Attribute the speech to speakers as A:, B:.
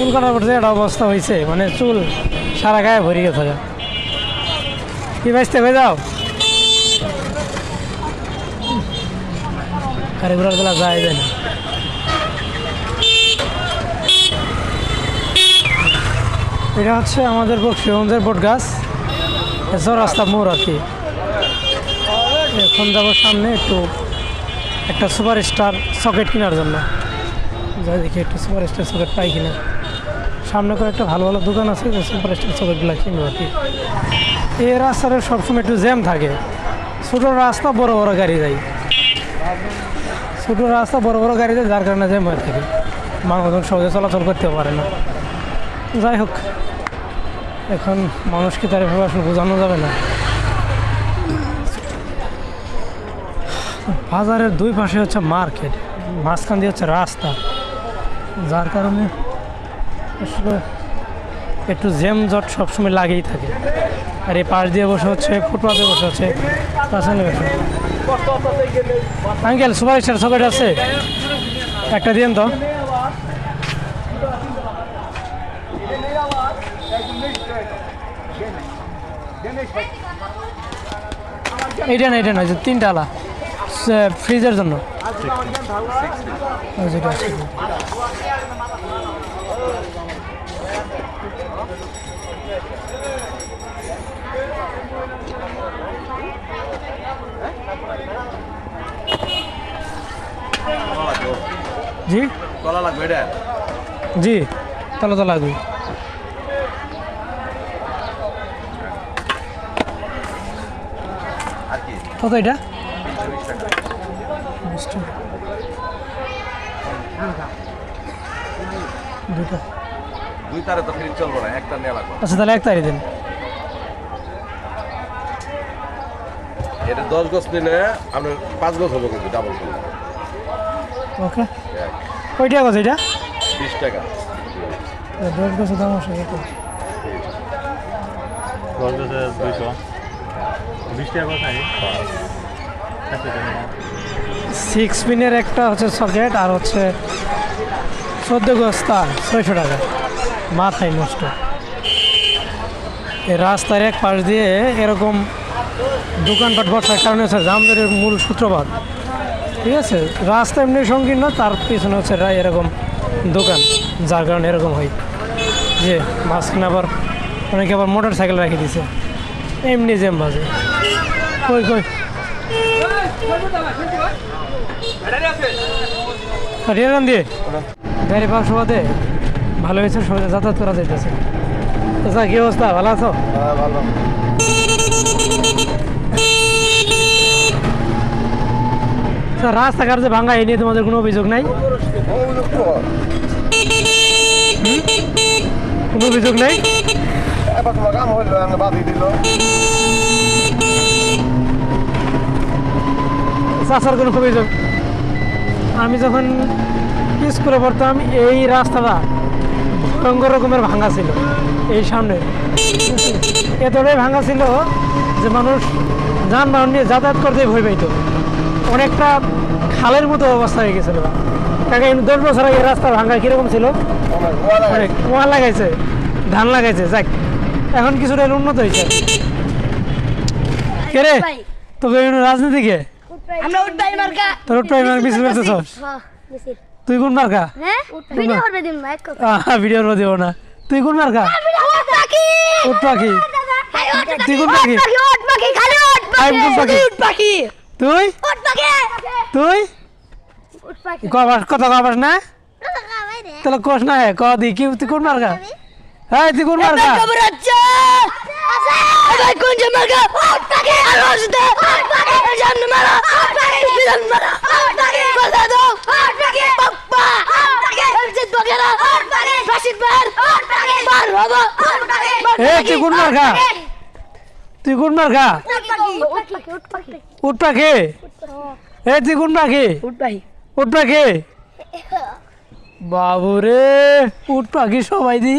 A: চুল কাটার পর একটা অবস্থা হয়েছে মানে চুল সারা গায়ে ভরে গেছে। কি বাঁচতে হয়ে যাও? ঘোড়ার বেলা যায় যায় না। এটা হচ্ছে আমাদের বক্সিগঞ্জের বট গাছ এসব রাস্তা মোড় আর কি। এখন যাব সামনে একটু একটা সুপার স্টার সকেট কেনার জন্য। যাই দেখি একটু সুপার স্টার সকেট পাই কিনা। সামনে করে একটা ভালো ভালো দোকান আছে, যে সুপার স্টার সকেটগুলো কিনবো আর কি। এই রাস্তাটা সবসময় একটু জ্যাম থাকে। ছোটো রাস্তা, বড় বড় গাড়ি যায়। ছোটো রাস্তা, বড় বড় গাড়ি যায়, যার কারণে জ্যাম হয়ে থাকে। মানুষজন সহজে চলাচল করতে পারে না। যাই হোক, এখন মানুষকে তার এভাবে আসলে বোঝানো যাবে না। বাজারের দুই পাশে হচ্ছে মার্কেট মাঝখান দিয়ে হচ্ছে রাস্তা। যার কারণে আসলে একটু জ্যাম জট সবসময় লাগেই থাকে। আর এই পাশ দিয়ে বসে হচ্ছে, ফুটপাতে বসে হচ্ছে আঙ্কেল সুপার স্টার সকেট আছে? একটা দিন তো। এইটা না এটা না যে তিনটা আলা। ফ্রিজের জন্য। জি?
B: কলা লাগবে এটা?
A: জি তাহলে তো লাগবে। কত এটা। দুটা
B: দুই তারে তো ফ্রিজ চলবো না একটা নেওয়া লাগবে।
A: আচ্ছা তাহলে এক তারিখ দিন।
B: এটা দশ গজ নিলে আপনার পাঁচ গজ হব কিন্তু ডাবল করে।
A: এটা?
B: বিশ টাকা।
A: দশ গছের দাম কত
C: দশ দুইশো। বিশ টাকা কথা
A: সিক্স পিনের একটা হচ্ছে সকেট আর হচ্ছে চোদ্দ গজ তার ছয়শো টাকা। মাথায় নষ্ট। এই রাস্তার এক পাশ দিয়ে এরকম দোকানপাট বসার কারণে হচ্ছে জামদারের মূল সূত্রপাত। ঠিক আছে, রাস্তা এমনি সংকীর্ণ তার পিছনে হচ্ছে এরকম দোকান, যার কারণে এরকম হয়। যে মাঝখানে আবার অনেকে আবার মোটর সাইকেল রেখে দিছে। এমনি জ্যাম বাজে। কই কই? গাড়ি পাওয়ার সুবাদে ভালো হয়েছে যাতায়াত করা যাইতেছে। আচ্ছা কি অবস্থা? ভালো আছো?
B: ভালো।
A: রাস্তাঘাট যে ভাঙা এই নিয়ে তোমাদের কোনো অভিযোগ নাই? কোনো অভিযোগ নাই? অভিযোগ? আমি যখন স্কুলে পড়তাম, এই রাস্তাটা ভয়ঙ্কর রকমের ভাঙা ছিল, এই সামনে। এতটাই ভাঙা ছিল যে মানুষ যানবাহন নিয়ে যাতায়াত করতেই ভয় পাইতো। অনেকটা খালের মতো অবস্থা হয়ে গেছিল। কাকা দশ বছর আগে রাস্তা ভাঙা কীরকম ছিল? অনেক কুয়া লাগাইছে ধান লাগাইছে যাক। এখন কিছুটা উন্নত হয়েছে। কে রে? রাজনীতি কে?
D: মার্কা।
A: মিছিল করতেছস
D: হ্যাঁ
A: তুই কোন মার্কা?
D: হ্যাঁ?
A: ভিডিওর মধ্যে দিব না। তুই কোন মার্কা?
D: পাখি
A: তুই পাখি আমি কোন পাখি? তুই? তুই? কবাস কথা কবাস না? তাহলে কোষ না ক দি কি তুই কোন মার্কা হ্যাঁ তুই কোন মার্কা
D: খবর আছে! ভাই কোন যে মার্কা
A: তুই কোন মার্কা মার্কা
D: পাখি।
A: উট পাখি? এ তুই কোন পাখি।
D: ওট পাখি।
A: উট পাখি? বাবুরে উট পাখি সবাই দি।